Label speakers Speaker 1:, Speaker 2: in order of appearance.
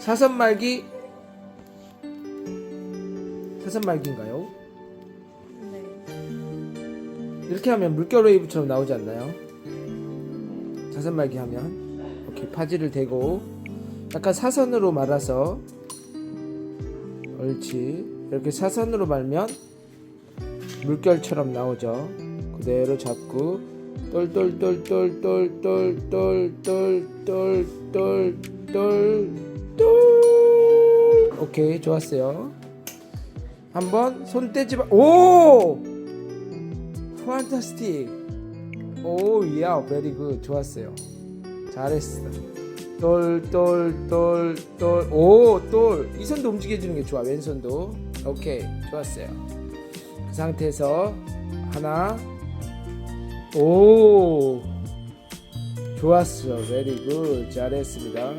Speaker 1: 사선 말기 사선 말기인가요?
Speaker 2: 네.
Speaker 1: 이렇게 하면 물결 웨이브처럼 나오지 않나요? 사선 말기 하면 이렇게 파지를 대고 약간 사선으로 말아서 옳지 이렇게 사선으로 말면 물결처럼 나오죠 그대로 잡고 똘똘똘똘똘똘똘똘똘똘 오케이 좋았어요. 한번 손 떼지 마. 오! 판타스틱 오 야, 베리 굿 좋았어요. 잘했어. 똘 똘 똘 똘 오 똘 이 손도 움직여주는 게 좋아 왼손도. 오케이 좋았어요. 그 상태에서 하나. 오! 좋았어. 베리 굿 잘했습니다